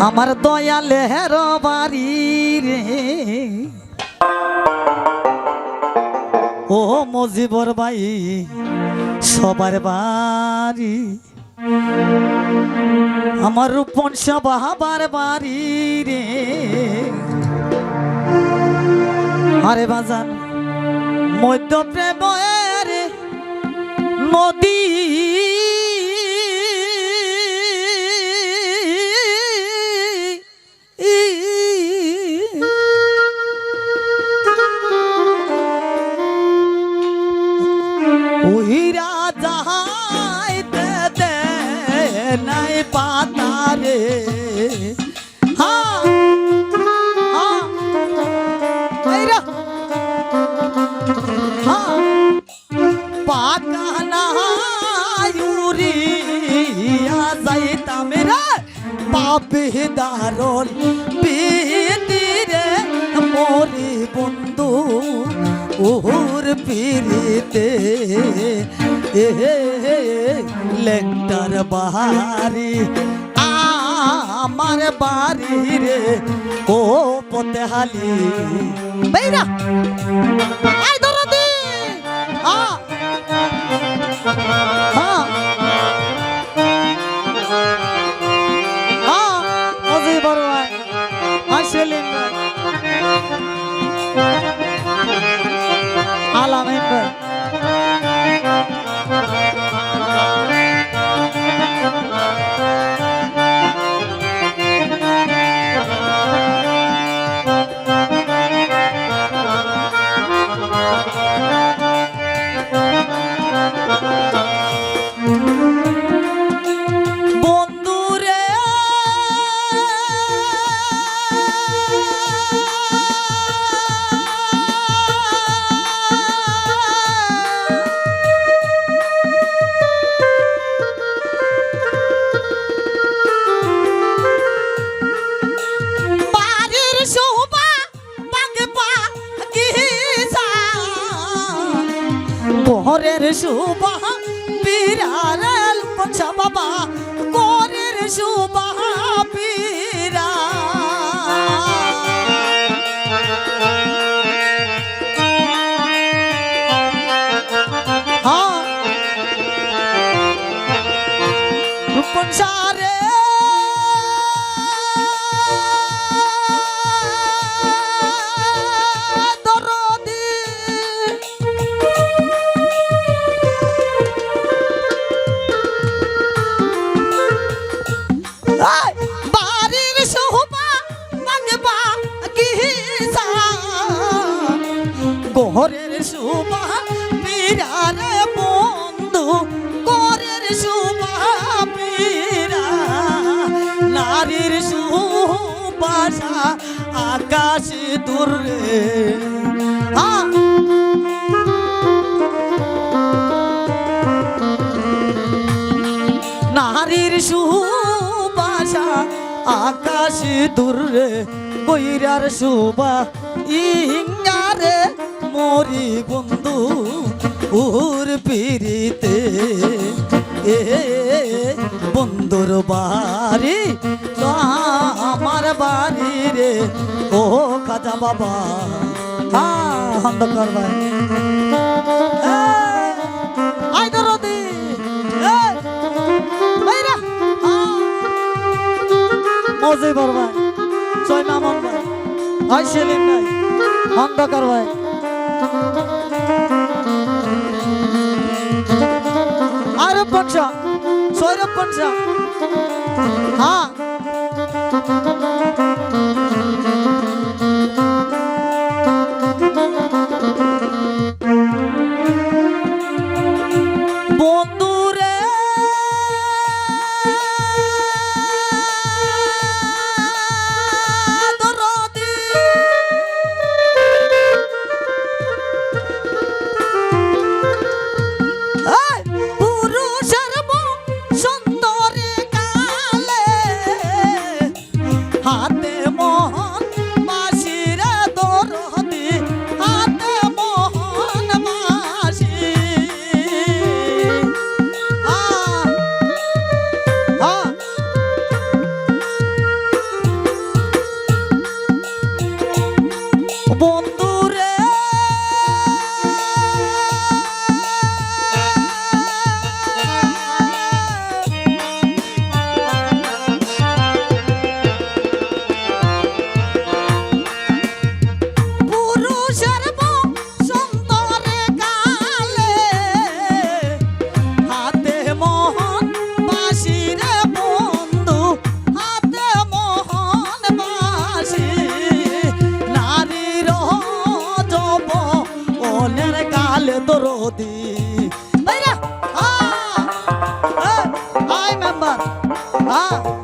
আমার দয়ালের বাড়ি রে। ও মজিবর ভাই, সবার বাড়ি। আমার রূপন বাহাবার বাড়ি রে। আরে বাজান মধ্য প্রেমের নদী উহিরা যাহাইতে দে নাই যাইতাম রে। পাপে দারল পিতিরে মরি বন্ধু। ওর পিড়িতে এ লেংটার বাহারি। আমার বাড়ি রে ও পতেহালি বেইরা। আই দরদি! আ! শোভা বিরাল পঞ্চা গোরের নারীর সুবাসা আকাশ দূরে নারীর সুবাসা আকাশ দূরে বৈরার সুবা ইঙ্গারে মরি বন্ধু, উর পিরিতে এ বন্ধুর বাড়ি আমার বাড়ি রে। ও কাজা বাবা অন্ধকার ভাই। ছয় ভাই, অন্ধকার ভাই। ছয় হাতে মোহন 啊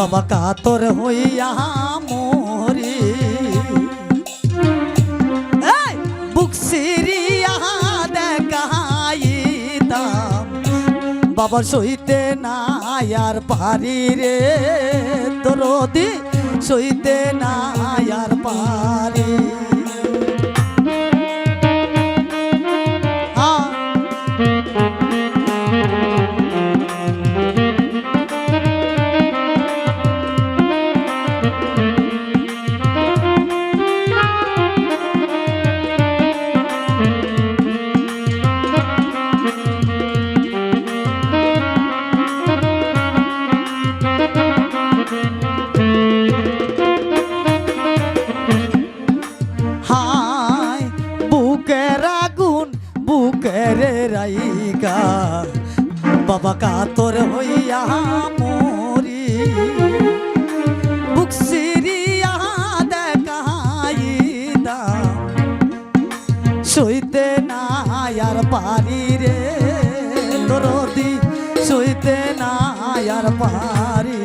বাবা কাতর হইয়া মরি। বুক সিরিয়া দেখাইতাম। বাবার সইতে না আর পারি রে। দরদি সইতে না আর পারি কাতর হইয়া মরি। বুক সিরিয়া দেখাইদা। সইতে না আর পারি রে। দরদি সইতে না আর পারি।